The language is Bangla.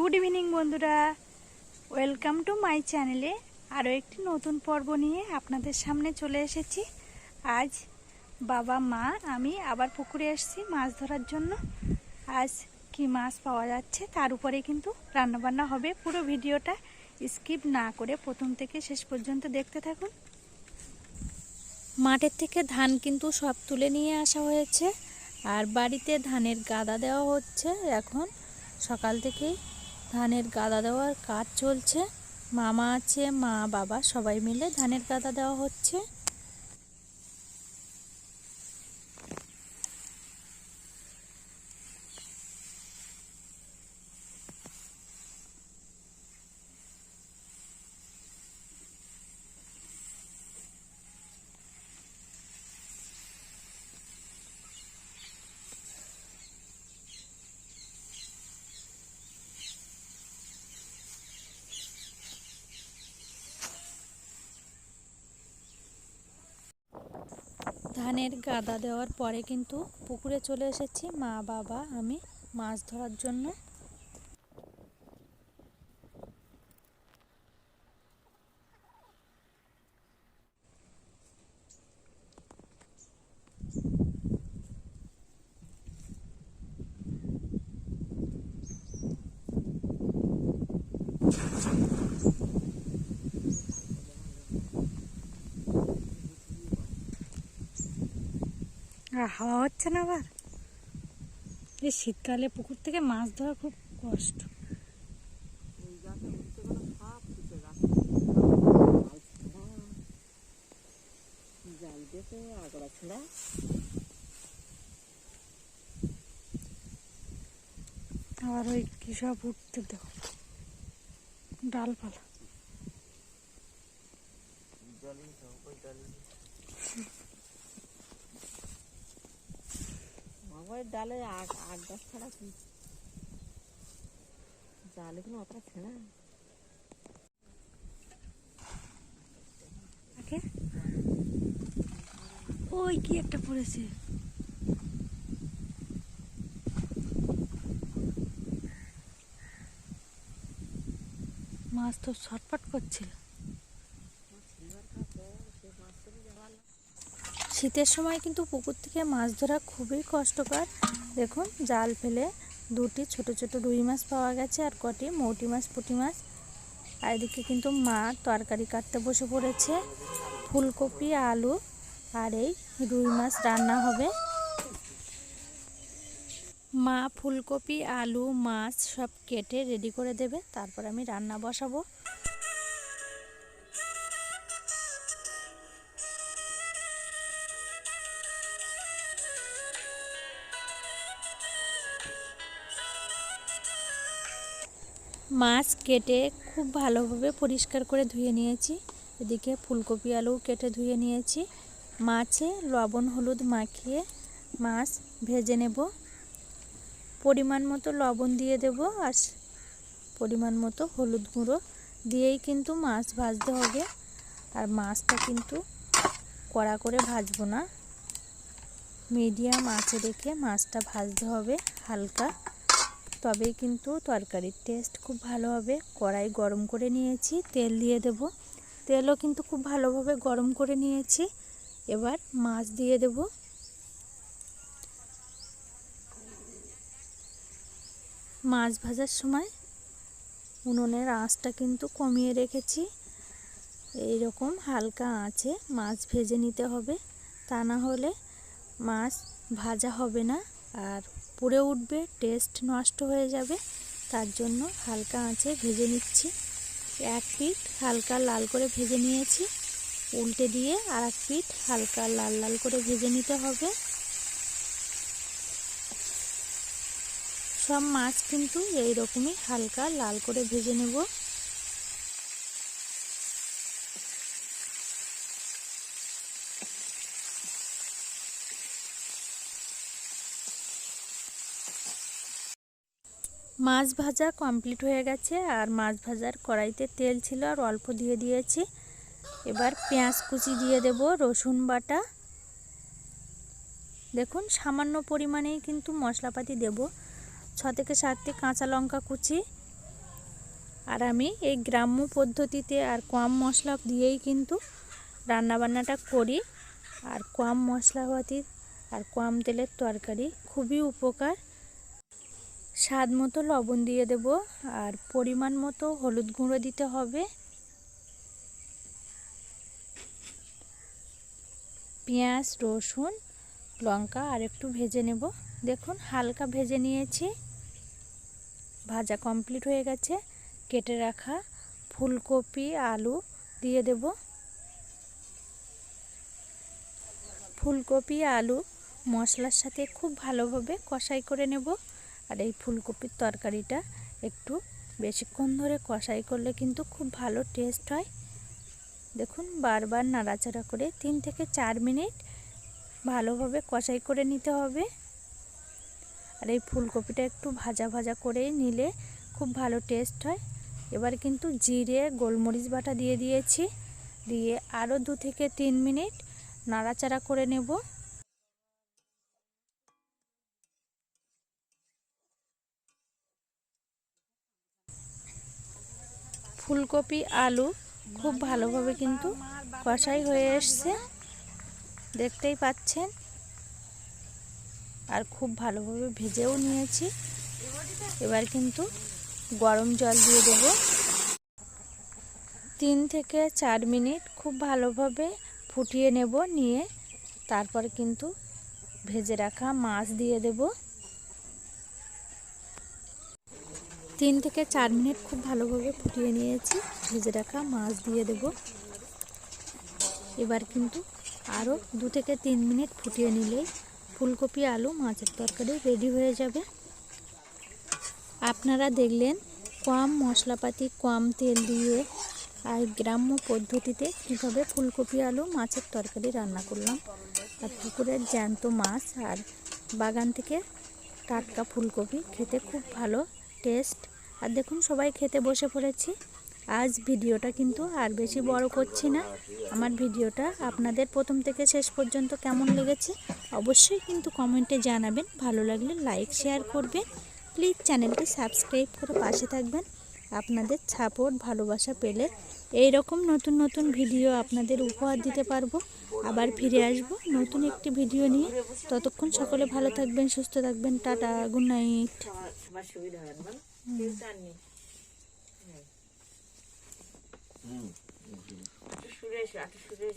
গুড ইভিনিং বন্ধুরা। ওয়েলকাম টু মাই চ্যানেলে আরও একটি নতুন পর্ব নিয়ে আপনাদের সামনে চলে এসেছি। আজ বাবা, মা, আমি আবার পুকুরে এসেছি মাছ ধরার জন্য। আজ কি মাছ পাওয়া যাচ্ছে তার উপরে কিন্তু রান্নাবান্না হবে। পুরো ভিডিওটা স্কিপ না করে প্রথম থেকে শেষ পর্যন্ত দেখতে থাকুন। মাঠের থেকে ধান কিন্তু সব তুলে নিয়ে আসা হয়েছে। আর বাড়িতে ধানের গাদা দেওয়া হচ্ছে এখন। সকাল থেকেই ধানের গাদা দেওয়ার কাজ চলছে। মামা আছে, মা, বাবা সবাই মিলে ধানের গাদা দেওয়া হচ্ছে। ধানের গাদা দেওয়ার পরে কিন্তু পুকুরে চলে এসেছি মা বাবা আমি মাছ ধরার জন্য। হাওয়া হচ্ছে না আবার? এই শীতকালে পুকুর থেকে মাছ ধরা খুব কষ্ট। আবার ওই কি সব উঠতে দেখো। ডালপালা। বাবার ডালে আগ আগ গাছ ছাড়া কি? জাল এগুলো অতটা ছেঁড়া ওই কি একটা পড়েছে। মাছ তো ছটফট করছিল। শীতের সময় কিন্তু পুকুর থেকে মাছ ধরা খুবই কষ্টকর। দেখুন, জাল ফেলে দুটি ছোট ছোট রুই মাছ পাওয়া গেছে আর কটি মৌটি মাছ, পুঁটি মাছ। আর এদিকে কিন্তু মা তরকারি কাটতে বসে পড়েছে। ফুলকপি, আলু আর এই রুই মাছ রান্না হবে। মা ফুলকপি, আলু, মাছ সব কেটে রেডি করে দেবে। তারপর আমি রান্না বসাবো। মাছ কেটে খুব ভালোভাবে পরিষ্কার করে ধুয়ে নিয়েছি। এদিকে ফুলকপি আলু কেটে ধুয়ে নিয়েছি। মাছে লবণ, হলুদ মাখিয়ে মাছ ভেজে নেব। পরিমাণ মতো লবণ দিয়ে দেব আর পরিমাণ মতো হলুদ গুঁড়ো দিয়েই কিন্তু মাছ ভাজতে হবে। আর মাছটা কিন্তু কড়া করে ভাজবো না। মিডিয়াম আঁচে রেখে মাছটা ভাজতে হবে হালকা। তবেই কিন্তু তরকারির টেস্ট খুব ভালো হবে। কড়াই গরম করে নিয়েছি, তেল দিয়ে দেব। তেলও কিন্তু খুব ভালোভাবে গরম করে নিয়েছি। এবার মাছ দিয়ে দেব। মাছ ভাজার সময় উনুনের আঁচটা কিন্তু কমিয়ে রেখেছি। এই রকম হালকা আঁচে মাছ ভেজে নিতে হবে। তা না হলে মাছ ভাজা হবে না। আর পুড়ে উঠবে টেস্ট নষ্ট হয়ে যাবে, তার জন্য হালকা আঁচে ভেজে নিচ্ছি। এক পিঠ হালকা লাল করে ভেজে নিয়েছি। উল্টে দিয়ে আর এক পিঠ হালকা লাল লাল করে ভেজে নিতে হবে। সব মাছ কিন্তু এই রকমই হালকা লাল করে ভেজে নেব। মাছ ভাজা কমপ্লিট হয়ে গেছে, আর মাছ ভাজার কড়াইতে তেল ছিল, আর অল্প দিয়ে দিয়েছি। এবার পেঁয়াজ কুচি দিয়ে দেব, রসুন বাটা। দেখুন, সামান্য পরিমাণেই কিন্তু মশলাপাতি দেব। ছ থেকে সাতটি কাঁচা লঙ্কা কুচি। আর আমি এই গ্রাম্য পদ্ধতিতে আর কম মশলা দিয়েই কিন্তু রান্নাবান্নাটা করি। আর কম মশলাপাতি আর কম তেলের তরকারি খুবই উপকার। স্বাদ মতো লবণ দিয়ে দেব আর পরিমাণ মতো হলুদ গুঁড়ো দিতে হবে। পেঁয়াজ, রসুন, লঙ্কা আর একটু ভেজে নেব। দেখুন, হালকা ভেজে নিয়েছি। ভাজা কমপ্লিট হয়ে গেছে। কেটে রাখা ফুলকপি, আলু দিয়ে দেব। ফুলকপি, আলু মশলার সাথে খুব ভালোভাবে কষাই করে নেব। আর এই ফুলকপির তরকারিটা একটু বেশিক্ষণ ধরে কষাই করলে কিন্তু খুব ভালো টেস্ট হয়। দেখুন বারবার নাড়াচাড়া করে তিন থেকে চার মিনিট ভালোভাবে কষাই করে নিতে হবে। আর এই ফুলকপিটা একটু ভাজা ভাজা করে নিলে খুব ভালো টেস্ট হয়। এবার কিন্তু জিরে, গোলমরিচ বাটা দিয়ে দিয়েছি। দিয়ে আরও দু থেকে তিন মিনিট নাড়াচাড়া করে নেব। ফুলকপি, আলু খুব ভালোভাবে কিন্তু কষাই হয়ে এসছে। দেখতেই পাচ্ছেন। আর খুব ভালোভাবে ভেজেও নিয়েছি। এবার কিন্তু গরম জল দিয়ে দেব। তিন থেকে চার মিনিট খুব ভালোভাবে ফুটিয়ে নেব, নিয়ে তারপর কিন্তু ভেজে রাখা মাছ দিয়ে দেব। তিন থেকে চার মিনিট খুব ভালোভাবে ফুটিয়ে নিয়েছি। ভেজে রাখা মাছ দিয়ে দেব। এবার কিন্তু আরও দু থেকে তিন মিনিট ফুটিয়ে নিলেই ফুলকপি, আলু, মাছের তরকারি রেডি হয়ে যাবে। আপনারা দেখলেন কম মশলাপাতি কম তেল দিয়ে আর গ্রাম্য পদ্ধতিতে কীভাবে ফুলকপি, আলু, মাছের তরকারি রান্না করলাম। আর পুকুরের জ্যান্ত মাছ আর বাগান থেকে টাটকা ফুলকপি খেতে খুব ভালো টেস্ট। আর দেখুন, সবাই খেতে বসে পড়েছি। আজ ভিডিওটা কিন্তু আর বেশি বড় করছি না। আমার ভিডিওটা আপনাদের প্রথম থেকে শেষ পর্যন্ত কেমন লেগেছে অবশ্যই কিন্তু কমেন্টে জানাবেন। ভালো লাগলে লাইক, শেয়ার করবেন। প্লিজ চ্যানেলটি সাবস্ক্রাইব করে পাশে থাকবেন। আপনাদের সাপোর্ট, ভালোবাসা পেলে এই রকম নতুন নতুন ভিডিও আপনাদের উপহার দিতে পারব। আবার ফিরে আসব নতুন একটি ভিডিও নিয়ে। ততক্ষণ সকলে ভালো থাকবেন, সুস্থ থাকবেন। Tata, good night. আমার সুবিধা হয় না কেউ চাননি সুরেশ সুরেশ